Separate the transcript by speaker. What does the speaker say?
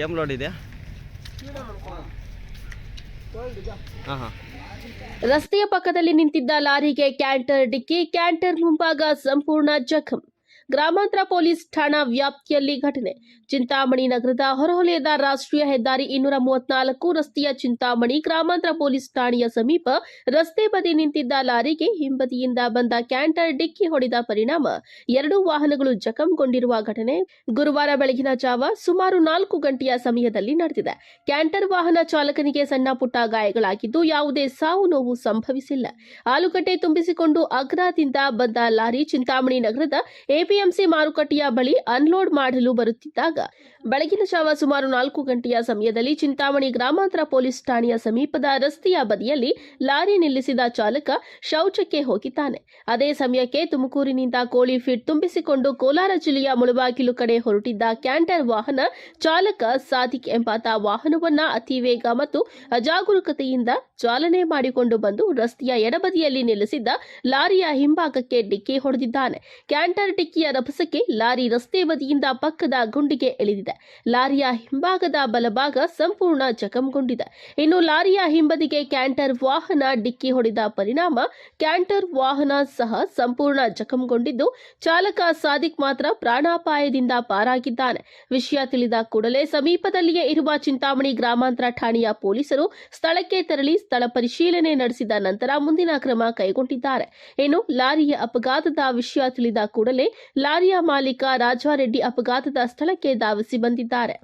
Speaker 1: Aim load ಇದೆ
Speaker 2: ರಸ್ತೆಯ ಪಕ್ಕದಲ್ಲಿ ನಿಂತಿದ್ದ ಲಾರಿಗೆ ಕ್ಯಾಂಟರ್ ಡಿಕ್ಕಿ ಕ್ಯಾಂಟರ್ ಮುಂಭಾಗ ಸಂಪೂರ್ಣ ಜಖಂ. ಗ್ರಾಮಾಂತರ ಪೊಲೀಸ್ ಠಾಣಾ ವ್ಯಾಪ್ತಿಯಲ್ಲಿ ಘಟನೆ. ಚಿಂತಾಮಣಿ ನಗರದ ಹೊರವಲಯದ ರಾಷ್ಟ್ರೀಯ ಹೆದ್ದಾರಿ ಇನ್ನೂರ ಮೂವತ್ನಾಲ್ಕು ರಸ್ತೆಯ ಚಿಂತಾಮಣಿ ಗ್ರಾಮಾಂತರ ಪೊಲೀಸ್ ಠಾಣೆಯ ಸಮೀಪ ರಸ್ತೆ ಬದಿ ನಿಂತಿದ್ದ ಲಾರಿಗೆ ಹಿಂಬದಿಯಿಂದ ಬಂದ ಕ್ಯಾಂಟರ್ ಡಿಕ್ಕಿ ಹೊಡೆದ ಪರಿಣಾಮ. ಎರಡು ವಾಹನಗಳು ಜಖಂಗೊಂಡಿರುವ ಘಟನೆ ಗುರುವಾರ ಬೆಳಗಿನ ಜಾವ ಸುಮಾರು ನಾಲ್ಕು ಗಂಟೆಯ ಸಮಯದಲ್ಲಿ ನಡೆದಿದೆ. ಕ್ಯಾಂಟರ್ ವಾಹನ ಚಾಲಕನಿಗೆ ಸಣ್ಣ ಪುಟ್ಟ ಗಾಯಗಳಾಗಿದ್ದು ಯಾವುದೇ ಸಾವು ನೋವು ಸಂಭವಿಸಿಲ್ಲ. ಆಲೂಗಡ್ಡೆ ತುಂಬಿಸಿಕೊಂಡು ಆಗ್ರಾದಿಂದ ಬಂದ ಲಾರಿ ಚಿಂತಾಮಣಿ ನಗರದ ಎಪಿಎಂಸಿ ಮಾರುಕಟ್ಟೆಯ ಬಳಿ ಅನ್ಲೋಡ್ ಮಾಡಲು ಬರುತ್ತಿದ್ದಾಗ ಬೆಳಗಿನ ಜಾವ ಸುಮಾರು ನಾಲ್ಕು ಗಂಟೆಯ ಸಮಯದಲ್ಲಿ ಚಿಂತಾಮಣಿ ಗ್ರಾಮಾಂತರ ಪೊಲೀಸ್ ಠಾಣೆಯ ಸಮೀಪದ ರಸ್ತೆಯ ಬದಿಯಲ್ಲಿ ಲಾರಿ ನಿಲ್ಲಿಸಿದ ಚಾಲಕ ಶೌಚಕ್ಕೆ ಹೋಗಿದ್ದಾನೆ. ಅದೇ ಸಮಯಕ್ಕೆ ತುಮಕೂರಿನಿಂದ ಕೋಳಿ ಫೀಡ್ ತುಂಬಿಸಿಕೊಂಡು ಕೋಲಾರ ಜಿಲ್ಲೆಯ ಮುಳಬಾಗಿಲು ಕಡೆ ಹೊರಟಿದ್ದ ಕ್ಯಾಂಟರ್ ವಾಹನ ಚಾಲಕ ಸಾದಿಕ್ ಎಂಬಾತ ವಾಹನವನ್ನ ಅತಿ ವೇಗ ಮತ್ತು ಅಜಾಗರೂಕತೆಯಿಂದ ಚಾಲನೆ ಮಾಡಿಕೊಂಡು ಬಂದು ರಸ್ತೆಯ ಎಡಬದಿಯಲ್ಲಿ ನಿಲ್ಲಿಸಿದ್ದ ಲಾರಿಯ ಹಿಂಭಾಗಕ್ಕೆ ಡಿಕ್ಕಿ ಹೊಡೆದಿದ್ದಾನೆ. ಕ್ಯಾಂಟರ್ ಡಿಕ್ಕಿಯ ರಭಸಕ್ಕೆ ಲಾರಿ ರಸ್ತೆ ಬದಿಯಿಂದ ಪಕ್ಕದ ಗುಂಡಿಗೆ ಇಳಿದಿದೆ ಲಾರಿಯ ಹಿಂಭಾಗದ ಬಲಭಾಗ ಸಂಪೂರ್ಣ ಜಖಂಗೊಂಡಿದೆ. ಇನ್ನು ಲಾರಿಯ ಹಿಂಬದಿಗೆ ಕ್ಯಾಂಟರ್ ವಾಹನ ಡಿಕ್ಕಿ ಹೊಡೆದ ಪರಿಣಾಮ ಕ್ಯಾಂಟರ್ ವಾಹನ ಸಹ ಸಂಪೂರ್ಣ ಜಖಂಗೊಂಡಿದ್ದು, ಚಾಲಕ ಸಾದಿಕ್ ಮಾತ್ರ ಪ್ರಾಣಾಪಾಯದಿಂದ ಪಾರಾಗಿದ್ದಾನೆ. ವಿಷಯ ತಿಳಿದ ಕೂಡಲೇ ಸಮೀಪದಲ್ಲಿಯೇ ಇರುವ ಚಿಂತಾಮಣಿ ಗ್ರಾಮಾಂತರ ಠಾಣೆಯ ಪೊಲೀಸರು ಸ್ಥಳಕ್ಕೆ ತೆರಳಿ ಸ್ಥಳ ಪರಿಶೀಲನೆ ನಡೆಸಿದ ನಂತರ ಮುಂದಿನ ಕ್ರಮ ಕೈಗೊಂಡಿದ್ದಾರೆ. ಇನ್ನು ಲಾರಿಯ ಅಪಘಾತದ ವಿಷಯ ತಿಳಿದ ಕೂಡಲೇ ಲಾರಿಯ ಮಾಲೀಕ ರಾಜಾರೆಡ್ಡಿ ಅಪಘಾತದ ಸ್ಥಳಕ್ಕೆ ಧಾವಿಸಿ ಬಂದಿದ್ದಾರೆ.